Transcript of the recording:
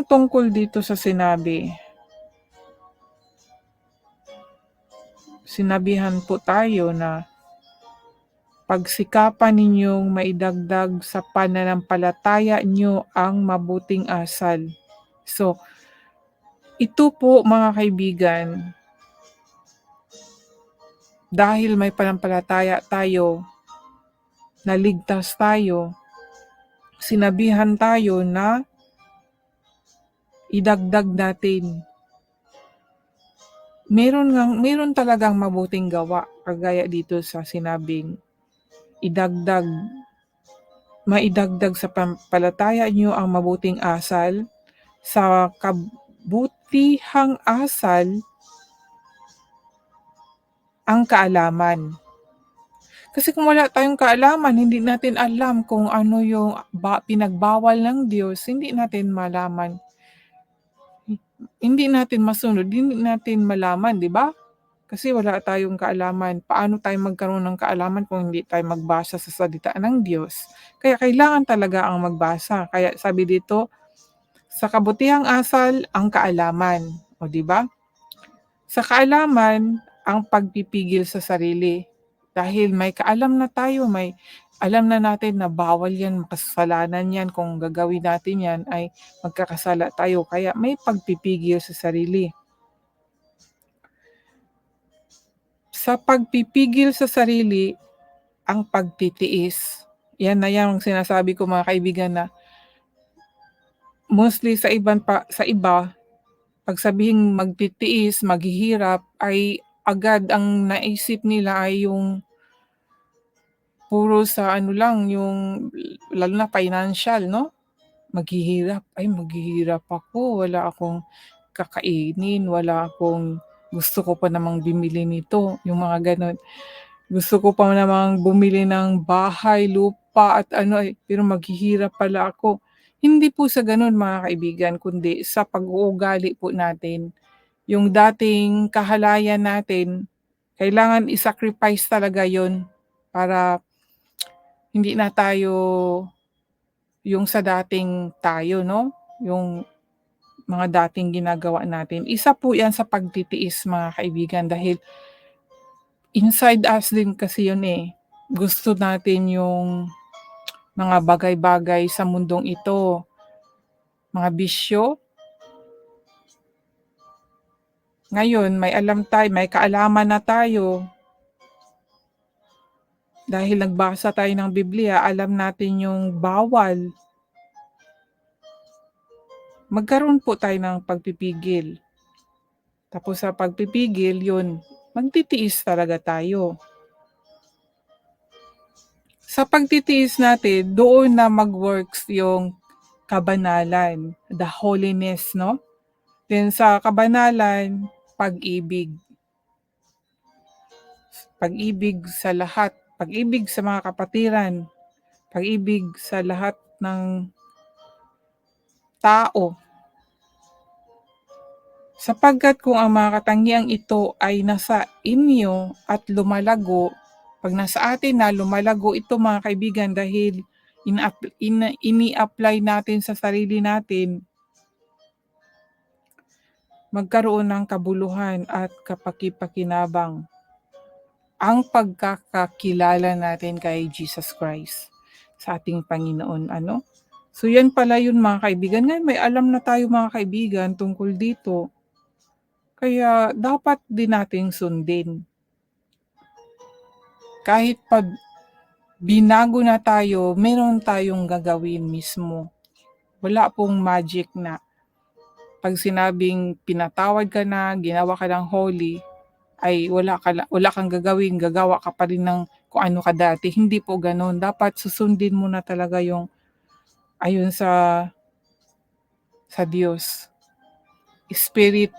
ang tungkol dito sa sinabi? Sinabihan po tayo na pagsikapan ninyong maidagdag sa pananampalataya nyo ang mabuting asal. So, ito po mga kaibigan, dahil may panampalataya tayo, naligtas tayo, sinabihan tayo na idagdag natin. Meron, ngang, meron talagang mabuting gawa, kagaya dito sa sinabing idagdag, maidagdag sa pampalataya nyo ang mabuting asal, sa kabutihang asal, ang kaalaman. Kasi kung wala tayong kaalaman, hindi natin alam kung ano yung ba, pinagbawal ng Diyos, hindi natin malaman. Hindi natin masunod, hindi natin malaman, di ba? Kasi wala tayong kaalaman. Paano tayo magkaroon ng kaalaman kung hindi tayo magbasa sa salita ng Diyos? Kaya kailangan talaga ang magbasa. Kaya sabi dito, sa kabutihang asal, ang kaalaman. O di ba? Sa kaalaman, ang pagpipigil sa sarili. Dahil may kaalam na tayo, may alam na natin na bawal yan, makasalanan yan. Kung gagawin natin yan ay magkakasala tayo. Kaya may pagpipigil sa sarili. Sa pagpipigil sa sarili, ang pagtitiis. Yan na yan ang sinasabi ko mga kaibigan na mostly sa ibang pa, sa iba, pag sabihing magtitiis, maghihirap, ay agad ang naisip nila ay yung puro sa ano lang, yung lalo na financial, no? Maghihirap, ay maghihirap ako, wala akong kakainin, wala akong gusto ko pa namang bumili nito, yung mga gano'n. Gusto ko pa namang bumili ng bahay, lupa at ano eh, pero maghihirap pala ako. Hindi po sa gano'n mga kaibigan, kundi sa pag-uugali po natin. Yung dating kahalayan natin, kailangan i-sacrifice talaga yon para hindi na tayo yung sa dating tayo, no? Yung mga dating ginagawa natin. Isa po yan sa pagtitiis mga kaibigan dahil inside us din kasi yun eh. Gusto natin yung mga bagay-bagay sa mundong ito. Mga bisyo. Ngayon, may alam tayo, may kaalaman na tayo. Dahil nagbasa tayo ng Biblia, alam natin yung bawal magkaroon po tayo ng pagpipigil. Tapos sa pagpipigil, yun, magtitiis talaga tayo. Sa pagtitiis natin, doon na mag-works yung kabanalan, the holiness, no? Then sa kabanalan, pag-ibig. Pag-ibig sa lahat, pag-ibig sa mga kapatiran, pag-ibig sa lahat ng tao. Sapagkat kung ang mga katangiang ito ay nasa inyo at lumalago, pag nasa atin na lumalago ito mga kaibigan dahil ini-apply natin sa sarili natin, magkaroon ng kabuluhan at kapakipakinabang ang pagkakakilala natin kay Jesus Christ sa ating Panginoon. Ano? So yan pala yun mga kaibigan. Ngayon may alam na tayo mga kaibigan tungkol dito. Kaya dapat din nating sundin. Kahit pag binago na tayo, meron tayong gagawin mismo. Wala pong magic na pag sinabing pinatawad ka na, ginawa ka ng holy, ay wala, ka, wala kang gagawin, gagawa ka pa rin ng kung ano ka dati. Hindi po ganun. Dapat susundin mo na talaga yung ayon sa sa Diyos. Spirit